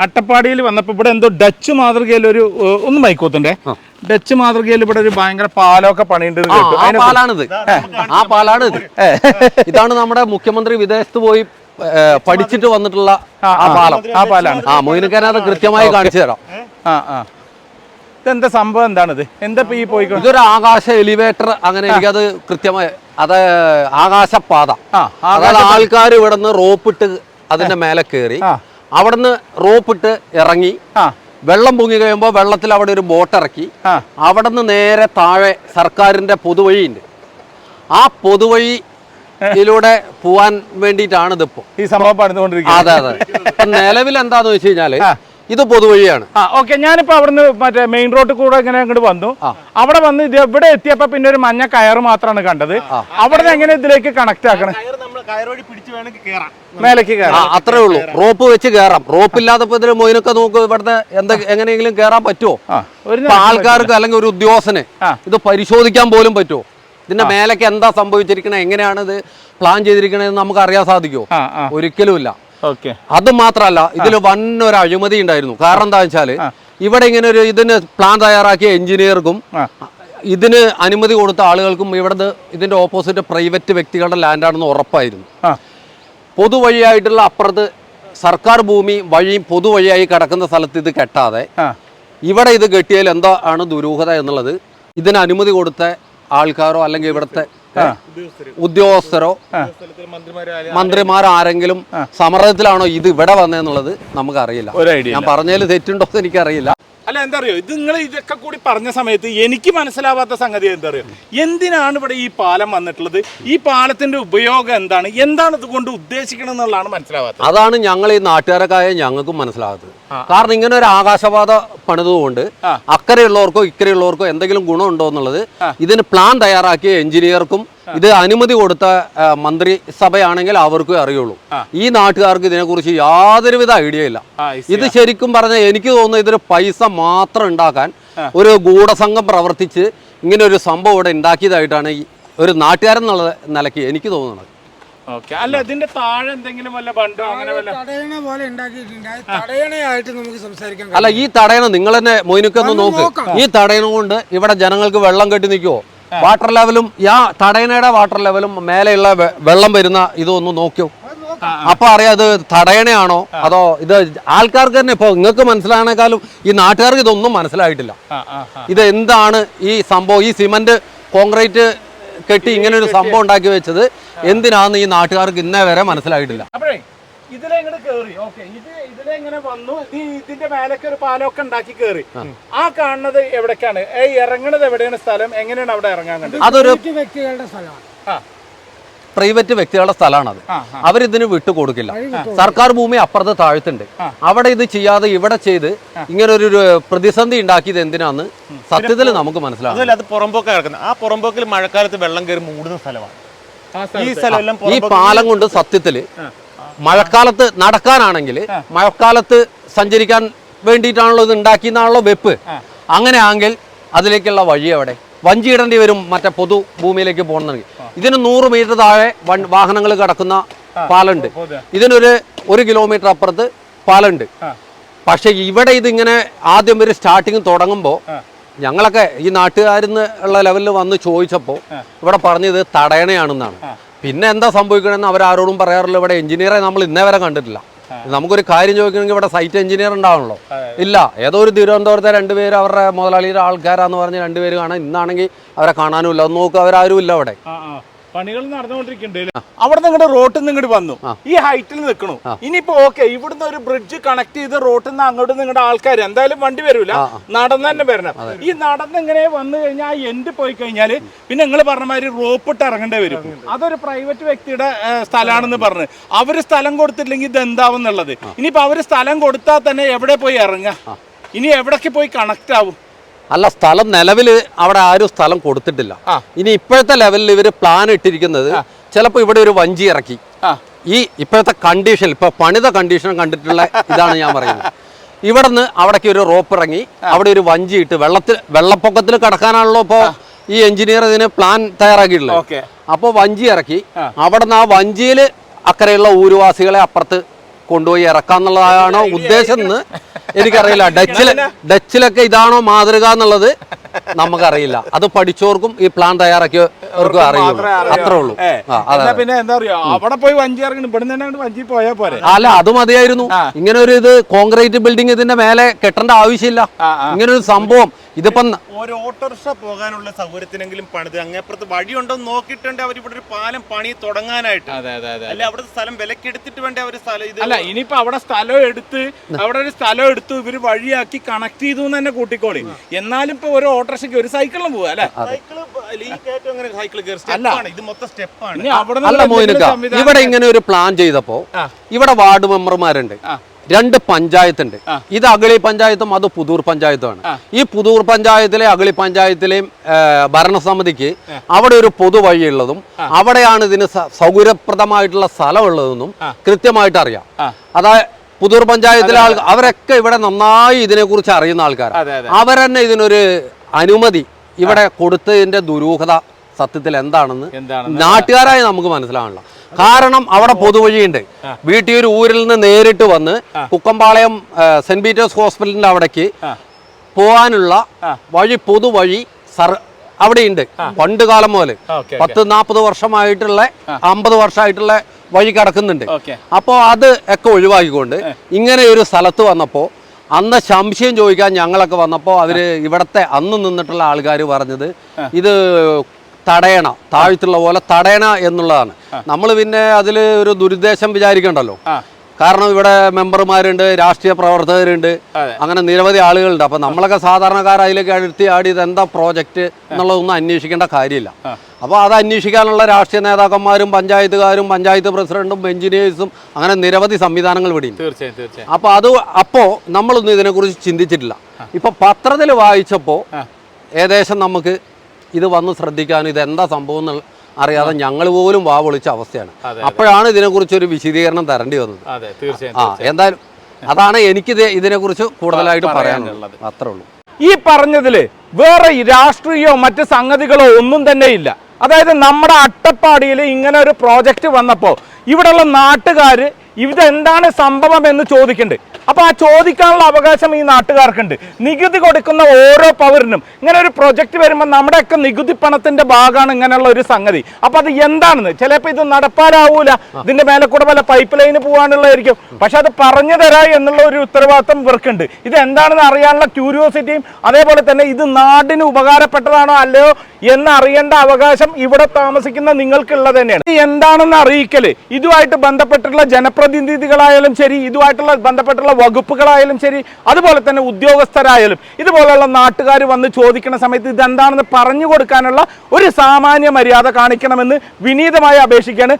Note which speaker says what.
Speaker 1: അട്ടപ്പാടിയിൽ വന്നപ്പോൾ ഇവിടെ എന്തോ ഡച്ച് മാതൃകയിൽ ഒരു ഒന്ന് മൈക്കോത്തുണ്ടേ ഡച്ച് മാതൃകയിൽ ഇവിടെ ഒരു ഭയങ്കര പാലമൊക്കെ പണിയുണ്ട്
Speaker 2: ആ പാലാണിത്. പാലാണിത് ഇതാണ് നമ്മുടെ മുഖ്യമന്ത്രി വിദേശത്ത് പോയി പഠിച്ചിട്ട് വന്നിട്ടുള്ള
Speaker 1: ആ,
Speaker 2: പാലം.
Speaker 1: ആ പാലാണ്.
Speaker 2: ആ മൊയിനക്കാരത് കൃത്യമായി കാണിച്ചു തരാം.
Speaker 1: ആ ആ. ഇതെന്താ സംഭവം? എന്താണിത്? എന്താ ഈ പോയി
Speaker 2: ഇതൊരു ആകാശ എലിവേറ്റർ അങ്ങനെ എനിക്കത് കൃത്യമായി അത് ആകാശപാത. അതായത് ആൾക്കാർ ഇവിടുന്ന് റോപ്പിട്ട് അതിന്റെ മേലെ കയറി. അവിടുന്ന് റോപ്പിട്ട് ഇറങ്ങി. വെള്ളം പൊങ്ങി കഴിയുമ്പോൾ വെള്ളത്തിൽ അവിടെ ഒരു ബോട്ട് ഇറക്കി. അവിടുന്ന് നേരെ താഴെ സർക്കാരിന്റെ പൊതുവഴിയുണ്ട്. ആ പൊതുവഴി ഇതിലൂടെ പോവാൻ വേണ്ടിയിട്ടാണ് ഇതിപ്പോ
Speaker 1: ഈ സംഭവം പണിതുകൊണ്ടിരിക്കുന്നത്.
Speaker 2: അതെ അതെ. ഇപ്പൊ നിലവിൽ എന്താന്ന് വെച്ച്
Speaker 1: കഴിഞ്ഞാൽ
Speaker 2: ഇത് പൊതുവഴിയാണ്.
Speaker 1: ആ ഓക്കെ. ഞാനിപ്പോ അവിടുന്ന് മറ്റേ മെയിൻ റോഡിൽ കൂടെ ഇങ്ങനെ അങ്ങോട്ട് വന്നു. അവിടെ വന്ന് ഇത് എവിടെ എത്തിയപ്പോ പിന്നെ ഒരു മഞ്ഞ കയർ മാത്രമാണ് കണ്ടത്. അവിടെ എങ്ങനെ ഇതിലേക്ക് കണക്ട് ആക്കണം?
Speaker 3: കയറോടി പിടിച്ച് വേണമെങ്കിൽ കയറാം
Speaker 1: മേലേക്ക് കയറാം
Speaker 2: അത്രേ ഉള്ളൂ. റോപ്പ് വെച്ച് കയറാം റോപ്പ് ഇല്ലാത്തപ്പോ ഇതിന് മൊയിനൊക്കെ നോക്ക് ഇവിടുത്തെ എന്താ എങ്ങനെയെങ്കിലും കയറാൻ പറ്റുമോ
Speaker 1: ആ. ഒരു
Speaker 2: ഇപ്പൊ ആൾക്കാർക്ക് അല്ലെങ്കിൽ ഒരു ഉദ്യോഗസ്ഥനെ ഇത് പരിശോധിക്കാൻ പോലും പറ്റുമോ ഇതിന്റെ മേലേക്ക് എന്താ സംഭവിച്ചിരിക്കണേ? എങ്ങനെയാണ് ഇത് പ്ലാൻ ചെയ്തിരിക്കണതെന്ന് നമുക്ക് അറിയാൻ സാധിക്കുമോ ഒരിക്കലുമില്ല
Speaker 1: ഓക്കെ.
Speaker 2: അത് മാത്രല്ല ഇതിൽ വൻ ഒരു അഴിമതി ഉണ്ടായിരുന്നു. കാരണം എന്താ വെച്ചാൽ ഇവിടെ ഇങ്ങനെ ഒരു ഇതിന് പ്ലാൻ തയ്യാറാക്കിയ എഞ്ചിനീയർക്കും. ഇതിന് അനുമതി കൊടുത്ത ആളുകൾക്കും ഇവിടുന്ന് ഇതിന്റെ ഓപ്പോസിറ്റ് പ്രൈവറ്റ് വ്യക്തികളുടെ ലാൻഡാണെന്ന് ഉറപ്പായിരുന്നു. പൊതുവഴിയായിട്ടുള്ള അപ്പുറത്ത് സർക്കാർ ഭൂമി വഴിയും പൊതുവഴിയായി കിടക്കുന്ന സ്ഥലത്ത് ഇത് കെട്ടാതെ ഇവിടെ ഇത് കെട്ടിയാൽ എന്താ ആണ് ദുരൂഹത എന്നുള്ളത്. ഇതിന് അനുമതി കൊടുത്ത ആൾക്കാരോ അല്ലെങ്കിൽ ഇവിടുത്തെ ഉദ്യോഗസ്ഥരോ
Speaker 3: മന്ത്രിമാർ
Speaker 2: മന്ത്രിമാരോ ആരെങ്കിലും സമ്മർദ്ദത്തിലാണോ ഇത് ഇവിടെ വന്നതെന്നുള്ളത്
Speaker 1: നമുക്ക് അറിയില്ല
Speaker 2: ഞാൻ പറഞ്ഞതിൽ തെറ്റുണ്ടോ എന്ന് എനിക്കറിയില്ല.
Speaker 1: അല്ല എന്താ അറിയോ ഇത് നിങ്ങൾ ഇതൊക്കെ കൂടി പറഞ്ഞ സമയത്ത് എനിക്ക് മനസ്സിലാവാത്ത സംഗതി എന്താ അറിയോ എന്തിനാണ് ഇവിടെ ഈ പാലം വന്നിട്ടുള്ളത്? ഈ പാലത്തിന്റെ ഉപയോഗം എന്താണ്? എന്താണ് ഇതുകൊണ്ട് ഉദ്ദേശിക്കണം എന്നുള്ളതാണ് മനസ്സിലാവാത്തത്.
Speaker 2: അതാണ് ഞങ്ങൾ ഈ നാട്ടുകാരൊക്കെ ഞങ്ങൾക്കും മനസ്സിലാകാത്തത് കാരണം ഇങ്ങനെ ഒരു ആകാശപാത പണിതുകൊണ്ട് അക്കരെയുള്ളവർക്കോ ഇക്കരെയുള്ളവർക്കോ എന്തെങ്കിലും ഗുണമുണ്ടോ എന്നുള്ളത് ഇതിന് പ്ലാൻ തയ്യാറാക്കിയ എഞ്ചിനീയർക്കും ഇത് അനുമതി കൊടുത്ത മന്ത്രിസഭയാണെങ്കിൽ അവർക്കേ അറിയുള്ളൂ. ഈ നാട്ടുകാർക്ക് ഇതിനെക്കുറിച്ച് യാതൊരുവിധ ഐഡിയ ഇല്ല. ഇത് ശരിക്കും പറഞ്ഞാൽ എനിക്ക് തോന്നുന്നു ഇതൊരു പൈസ മാത്രം ഉണ്ടാക്കാൻ ഒരു ഗൂഢസംഘം പ്രവർത്തിച്ച് ഇങ്ങനെ ഒരു സംഭവം ഇവിടെ ഉണ്ടാക്കിയതായിട്ടാണ് ഈ ഒരു നാട്ടുകാരൻ എന്നുള്ള നിലയ്ക്ക് എനിക്ക് തോന്നുന്നത്.
Speaker 1: ഓക്കെ അല്ല ഇതിന്റെ താഴെ എന്തെങ്കിലും വല്ല ബണ്ടോ അങ്ങനെ വല്ല
Speaker 4: തടയണ പോലെ തടയണയായിട്ട് നമുക്ക് സംസാരിക്കാൻ
Speaker 2: അല്ല ഈ തടയണ നിങ്ങൾ തന്നെ മൊയിനൊക്കെ നോക്ക്. ഈ തടയണ കൊണ്ട് ഇവിടെ ജനങ്ങൾക്ക് വെള്ളം കെട്ടി നിൽക്കുമോ വാട്ടർ ലെവലും ആ തടയണയുടെ വാട്ടർ ലെവലും മേലെയുള്ള വെള്ളം വരുന്ന ഇതൊന്ന് നോക്കിയോ അപ്പൊ അറിയാം ഇത് തടയണയാണോ അതോ ഇത് ആൾക്കാർക്ക് തന്നെ ഇപ്പൊ നിങ്ങൾക്ക് മനസ്സിലാണേക്കാളും ഈ നാട്ടുകാർക്ക് ഇതൊന്നും മനസ്സിലായിട്ടില്ല. ഇത് എന്താണ് ഈ സംഭവം? ഈ സിമന്റ് കോൺക്രീറ്റ് കെട്ടി ഇങ്ങനെ ഒരു സംഭവം ഉണ്ടാക്കി വെച്ചത് എന്തിനാന്ന് ഈ നാട്ടുകാർക്ക് ഇന്നേ വരെ മനസ്സിലായിട്ടില്ല.
Speaker 1: ഇതിലെ കേറി. ഓക്കെ ഇത് ഇതിലെങ്ങനെ വന്നു? ഇതിന്റെ മേലൊക്കെ ഒരു പാലമൊക്കെ ഉണ്ടാക്കി കേറി. ആ. കാണുന്നത് എവിടേക്കാണ്? ഈ ഇറങ്ങണത് എവിടെയാണ് സ്ഥലം? എങ്ങനെയാണ് അവിടെ ഇറങ്ങാൻ കണ്ടത്?
Speaker 2: അതൊരു
Speaker 4: വ്യക്തികളുടെ സ്ഥലമാണ്.
Speaker 1: ആ.
Speaker 2: പ്രൈവറ്റ് വ്യക്തികളുടെ സ്ഥലമാണത്.
Speaker 1: അത്
Speaker 2: അവരിതിന് വിട്ടുകൊടുക്കില്ല സർക്കാർ ഭൂമി അപ്പുറത്ത് താഴ്ത്തുണ്ട്. അവിടെ ഇത് ചെയ്യാതെ ഇവിടെ ചെയ്ത് ഇങ്ങനെ ഒരു പ്രതിസന്ധി ഉണ്ടാക്കിയത് എന്തിനാന്ന് സത്യത്തിൽ നമുക്ക് മനസ്സിലാവും
Speaker 3: അത് പുറമ്പോക്ക കിടക്കുന്നത്. ആ പുറമ്പോക്കിൽ മഴക്കാലത്ത് വെള്ളം കയറി മൂടുന്ന സ്ഥലമാണ്. ഈ സ്ഥലമെല്ലാം
Speaker 2: ഈ പാലം കൊണ്ട് സത്യത്തിൽ മഴക്കാലത്ത് നടക്കാനാണെങ്കിൽ മഴക്കാലത്ത് സഞ്ചരിക്കാൻ വേണ്ടിയിട്ടാണല്ലോ ഇത് ഉണ്ടാക്കിയെന്നാണല്ലോ വെപ്പ്. അങ്ങനെയാണെങ്കിൽ അതിലേക്കുള്ള വഴി എവിടെ? വഞ്ചിയിടേണ്ടി വരും മറ്റേ പൊതു ഭൂമിയിലേക്ക് പോകണമെങ്കിൽ ഇതിന് നൂറ് മീറ്റർ താഴെ വാഹനങ്ങൾ കിടക്കുന്ന പാലുണ്ട് ഇതിനൊരു ഒരു കിലോമീറ്റർ അപ്പുറത്ത് പാലുണ്ട് പക്ഷെ ഇവിടെ ഇതിങ്ങനെ ആദ്യം ഒരു സ്റ്റാർട്ടിങ് തുടങ്ങുമ്പോൾ ഞങ്ങളൊക്കെ ഈ നാട്ടുകാരിൽ ഉള്ള ലെവലിൽ വന്ന് ചോദിച്ചപ്പോൾ ഇവിടെ പറഞ്ഞത് തടയണയാണെന്നാണ്. പിന്നെ എന്താ സംഭവിക്കണമെന്ന് അവരാരോടും പറയാറില്ല. ഇവിടെ എഞ്ചിനീയറെ നമ്മൾ ഇന്നേ വരെ കണ്ടിട്ടില്ല. നമുക്കൊരു കാര്യം ചോദിക്കണമെങ്കിൽ ഇവിടെ സൈറ്റ് എഞ്ചിനീയർ ഉണ്ടാവണല്ലോ. ഇല്ല ഏതോ ഒരു തിരുവനന്തപുരത്തെ രണ്ടുപേര് അവരുടെ മുതലാളിയുടെ ആൾക്കാരാന്ന് പറഞ്ഞ് രണ്ടുപേര് കാണാൻ ഇന്നാണെങ്കിൽ അവരെ കാണാനും ഇല്ല അത് നോക്കുക അവരാരും ഇല്ല അവിടെ.
Speaker 1: പണികൾ നടന്നുകൊണ്ടിരിക്കുന്നുണ്ട് അവിടെ നിങ്ങളുടെ റോട്ടിൽ നിന്ന് ഇങ്ങോട്ട് വന്നു. ഈ ഹൈറ്റിൽ നിൽക്കണു. ഇനിയിപ്പോ ഓക്കെ ഇവിടുന്ന് ഒരു ബ്രിഡ്ജ് കണക്ട് ചെയ്ത് റോട്ടിൽ നിന്ന് അങ്ങോട്ട് നിങ്ങളുടെ ആൾക്കാർ എന്തായാലും വണ്ടി വരൂല. നടന്ന് തന്നെ വരണം. ഈ നടന്ന് ഇങ്ങനെ വന്നു കഴിഞ്ഞാൽ ആ എൻഡ് പോയി കഴിഞ്ഞാൽ പിന്നെ നിങ്ങൾ പറഞ്ഞ മാതിരി റോപ്പ് ഇട്ട് ഇറങ്ങേണ്ടി വരും. അതൊരു പ്രൈവറ്റ് വ്യക്തിയുടെ സ്ഥലമാണെന്ന് പറഞ്ഞ്. അവർ സ്ഥലം കൊടുത്തില്ലെങ്കിൽ ഇത് എന്താവും എന്നുള്ളത് ഇനിയിപ്പോ അവർ സ്ഥലം കൊടുത്താൽ തന്നെ എവിടെ പോയി ഇറങ്ങാ ഇനി എവിടേക്ക് പോയി കണക്ട് ആവും?
Speaker 2: അല്ല സ്ഥലം നിലവിൽ അവിടെ ആരും സ്ഥലം കൊടുത്തിട്ടില്ല. ഇനി ഇപ്പോഴത്തെ ലെവലിൽ ഇവർ പ്ലാൻ ഇട്ടിരിക്കുന്നത് ചിലപ്പോൾ ഇവിടെ ഒരു വഞ്ചി ഇറക്കി. ഈ ഇപ്പോഴത്തെ കണ്ടീഷൻ ഇപ്പൊ പണിത കണ്ടീഷൻ കണ്ടിട്ടുള്ള ഇതാണ് ഞാൻ പറയുന്നത്. ഇവിടെ നിന്ന് അവിടേക്ക് ഒരു റോപ്പ് ഇറങ്ങി അവിടെ ഒരു വഞ്ചി ഇട്ട് വെള്ളത്തിൽ വെള്ളപ്പൊക്കത്തിൽ കടക്കാനാണല്ലോ ഇപ്പോ ഈ എഞ്ചിനീയർ ഇതിന് പ്ലാൻ തയ്യാറാക്കിയിട്ടുള്ളത്. അപ്പോൾ വഞ്ചി ഇറക്കി. അവിടെ നിന്ന് ആ വഞ്ചിയിൽ അക്കരെയുള്ള ഊരുവാസികളെ അപ്പുറത്ത് കൊണ്ടുപോയി ഇറക്കാന്നുള്ളതാണോ ഉദ്ദേശം എന്ന് എനിക്കറിയില്ല. ഡച്ചിൽ ഡച്ചിലൊക്കെ ഇതാണോ മാതൃക എന്നുള്ളത് നമുക്കറിയില്ല. അത് പഠിച്ചവർക്കും ഈ പ്ലാൻ തയ്യാറാക്കിയവർക്കും അറിയുള്ളൂ. അത്രേ ഉള്ളൂ.
Speaker 1: പിന്നെ എന്താ പറയാ അവിടെ പോയി വഞ്ചി ഇറങ്ങി ഇവിടെ തന്നെ വഞ്ചി പോരെ.
Speaker 2: അല്ല അത് മതിയായിരുന്നു. ഇങ്ങനെ ഒരു ഇത് കോൺക്രീറ്റ് ബിൽഡിംഗ് ഇതിന്റെ മേലെ കെട്ടേണ്ട ആവശ്യമില്ല.
Speaker 1: ആ, ആ.
Speaker 2: ഇങ്ങനെ ഒരു സംഭവം. ഇതിപ്പം
Speaker 3: ഒരു ഓട്ടോറിക്ഷ പോകാനുള്ള സൗകര്യത്തിനെങ്കിലും പണിത്. അങ്ങേപ്പുറത്ത് വഴിയുണ്ടോ എന്ന് നോക്കിയിട്ടുണ്ട് അവർ ഇവിടെ ഒരു പാലം പണി തുടങ്ങാനായിട്ട്.
Speaker 1: അതെ അതെ അതെ
Speaker 3: അല്ലെ? അവിടെ സ്ഥലം വിലക്കെടുത്തിട്ട് വേണ്ട അവർ സ്ഥലം ഇത്
Speaker 1: അല്ല ഇനിയിപ്പോ അവിടെ സ്ഥലം എടുത്ത് അവിടെ ഒരു സ്ഥലം എടുത്ത് ഇവർ വഴിയാക്കി കണക്ട് ചെയ്തു എന്ന് തന്നെ കൂട്ടിക്കോളി. എന്നാലും ഇപ്പൊ ഒരു ഓട്ടോറിക്ഷയ്ക്ക് ഒരു സൈക്കിളും പോവാ അല്ലെ?
Speaker 3: സൈക്കിൾ ഇത് മൊത്തം സ്റ്റെപ്പാണ്
Speaker 1: അവിടെ
Speaker 2: ഇവിടെ ഇങ്ങനെ ഒരു പ്ലാൻ ചെയ്തപ്പോ ഇവിടെ വാർഡ് മെമ്പർമാരുണ്ട്. രണ്ട് പഞ്ചായത്തുണ്ട്. ഇത് അഗളി പഞ്ചായത്തും അത് പുതൂർ പഞ്ചായത്തുമാണ്. ഈ പുതൂർ പഞ്ചായത്തിലെ അഗളി പഞ്ചായത്തിലെയും ഭരണസമിതിക്ക് അവിടെ ഒരു പൊതുവഴിയുള്ളതും അവിടെയാണ് ഇതിന് സൗകര്യപ്രദമായിട്ടുള്ള സ്ഥലമുള്ളതെന്നും കൃത്യമായിട്ട് അറിയാം. അതായത് പുതൂർ പഞ്ചായത്തിലെ ആൾ അവരൊക്കെ ഇവിടെ നന്നായി ഇതിനെക്കുറിച്ച് അറിയുന്ന ആൾക്കാരാണ്. അവരെന്നെ ഇതിനൊരു അനുമതി ഇവിടെ കൊടുത്തതിന്റെ ദുരൂഹത സത്യത്തിൽ എന്താണെന്ന്
Speaker 1: എന്താണെന്ന്
Speaker 2: നാട്ടുകാരായി നമുക്ക് മനസ്സിലാവണില്ല കാരണം അവിടെ പൊതുവഴിയുണ്ട്. വീട്ടിൽ ഒരു ഊരിൽ നിന്ന് നേരിട്ട് വന്ന് കുക്കമ്പാളയം സെന്റ് പീറ്റേഴ്സ് ഹോസ്പിറ്റലിന്റെ അവിടേക്ക് പോകാനുള്ള വഴി പൊതുവഴി സർ അവിടെയുണ്ട്. പണ്ട് കാലം മുതൽ പത്ത് നാൽപ്പത് വർഷമായിട്ടുള്ള അമ്പത് വർഷമായിട്ടുള്ള വഴി കിടക്കുന്നുണ്ട്.
Speaker 1: അപ്പോ
Speaker 2: അപ്പോൾ അത് ഒക്കെ ഒഴിവാക്കിക്കൊണ്ട് ഇങ്ങനെ ഒരു സ്ഥലത്ത് വന്നപ്പോൾ അന്ന് സംശയം ചോദിക്കാൻ ഞങ്ങളൊക്കെ വന്നപ്പോൾ അവർ ഇവിടത്തെ അന്ന് നിന്നിട്ടുള്ള ആൾക്കാർ പറഞ്ഞത് ഇത് തടയണ താഴ്ത്തുള്ള പോലെ തടയണ എന്നുള്ളതാണ്. നമ്മൾ പിന്നെ അതിൽ ഒരു ദുരുദ്ദേശം വിചാരിക്കണ്ടല്ലോ. കാരണം ഇവിടെ മെമ്പർമാരുണ്ട് രാഷ്ട്രീയ പ്രവർത്തകരുണ്ട് അങ്ങനെ നിരവധി ആളുകളുണ്ട്. അപ്പൊ നമ്മളൊക്കെ സാധാരണക്കാർ അതിലേക്ക് അടുത്തി ആടി ഇത് എന്താ പ്രോജക്റ്റ് എന്നുള്ളതൊന്നും അന്വേഷിക്കേണ്ട കാര്യമില്ല. അപ്പോൾ അത് അന്വേഷിക്കാനുള്ള രാഷ്ട്രീയ നേതാക്കന്മാരും പഞ്ചായത്തുകാരും പഞ്ചായത്ത് പ്രസിഡന്റും എഞ്ചിനീയേഴ്സും അങ്ങനെ നിരവധി സംവിധാനങ്ങൾ വിടി
Speaker 1: തീർച്ചയായും തീർച്ചയായും.
Speaker 2: അപ്പോൾ അത് അപ്പോൾ നമ്മളൊന്നും ഇതിനെക്കുറിച്ച് ചിന്തിച്ചിട്ടില്ല. ഇപ്പൊ പത്രത്തിൽ വായിച്ചപ്പോൾ ഏകദേശം നമുക്ക് ഇത് വന്ന് ശ്രദ്ധിക്കാനും ഇത് എന്താ സംഭവം എന്ന് അറിയാതെ ഞങ്ങൾ പോലും വാ പൊളിച്ച അവസ്ഥയാണ്. അപ്പോഴാണ് ഇതിനെക്കുറിച്ച് ഒരു വിശദീകരണം തരേണ്ടി വന്നത്.
Speaker 1: അതെ തീർച്ചയായും
Speaker 2: ആ എന്തായാലും അതാണ് എനിക്ക് ഇതിനെക്കുറിച്ച് കൂടുതലായിട്ട് പറയാനുള്ളത്. അത്രേ ഉള്ളൂ.
Speaker 1: ഈ പറഞ്ഞതിൽ വേറെ രാഷ്ട്രീയോ രാഷ്ട്രീയമോ മറ്റ് സംഗതികളോ ഒന്നും തന്നെ ഇല്ല. അതായത് നമ്മുടെ അട്ടപ്പാടിയിൽ ഇങ്ങനെ ഒരു പ്രോജക്റ്റ് വന്നപ്പോൾ ഇവിടെയുള്ള നാട്ടുകാർ ഇതെന്താണ് സംഭവം എന്ന് ചോദിക്കുന്നുണ്ട് അപ്പൊ ആ ചോദിക്കാനുള്ള അവകാശം ഈ നാട്ടുകാർക്കുണ്ട്. നികുതി കൊടുക്കുന്ന ഓരോ പൗരനും ഇങ്ങനെ ഒരു പ്രൊജക്ട് വരുമ്പോൾ നമ്മുടെയൊക്കെ നികുതി പണത്തിന്റെ ഭാഗമാണ് ഇങ്ങനെയുള്ള ഒരു സംഗതി. അപ്പൊ അത് എന്താണെന്ന്? ചിലപ്പോൾ ഇത് നടപ്പാലാവൂല. ഇതിന്റെ മേലെ കൂടെ വല്ല പൈപ്പ് ലൈന് പോകാനുള്ളതായിരിക്കും പക്ഷെ അത് പറഞ്ഞു തരാ എന്നുള്ള ഒരു ഉത്തരവാദിത്വം ഇവർക്കുണ്ട്. ഇത് എന്താണെന്ന് അറിയാനുള്ള ക്യൂരിയോസിറ്റിയും അതേപോലെ തന്നെ ഇത് നാടിന് ഉപകാരപ്പെട്ടതാണോ അല്ലയോ എന്ന് അറിയേണ്ട അവകാശം ഇവിടെ താമസിക്കുന്ന നിങ്ങൾക്കുള്ളത് തന്നെയാണ്. എന്താണെന്ന് അറിയിക്കൽ? ഇതുമായിട്ട് ബന്ധപ്പെട്ടുള്ള ജനപ്രതിനിധികളായാലും ശരി ഇതുമായിട്ടുള്ള ബന്ധപ്പെട്ടുള്ള വകുപ്പുകളായാലും ശരി അതുപോലെ തന്നെ ഉദ്യോഗസ്ഥരായാലും ഇതുപോലെയുള്ള നാട്ടുകാർ വന്ന് ചോദിക്കുന്ന സമയത്ത് ഇതെന്താണെന്ന് പറഞ്ഞു കൊടുക്കാനുള്ള ഒരു സാമാന്യ മര്യാദ കാണിക്കണമെന്ന് വിനീതമായി അപേക്ഷിക്കുകയാണ്.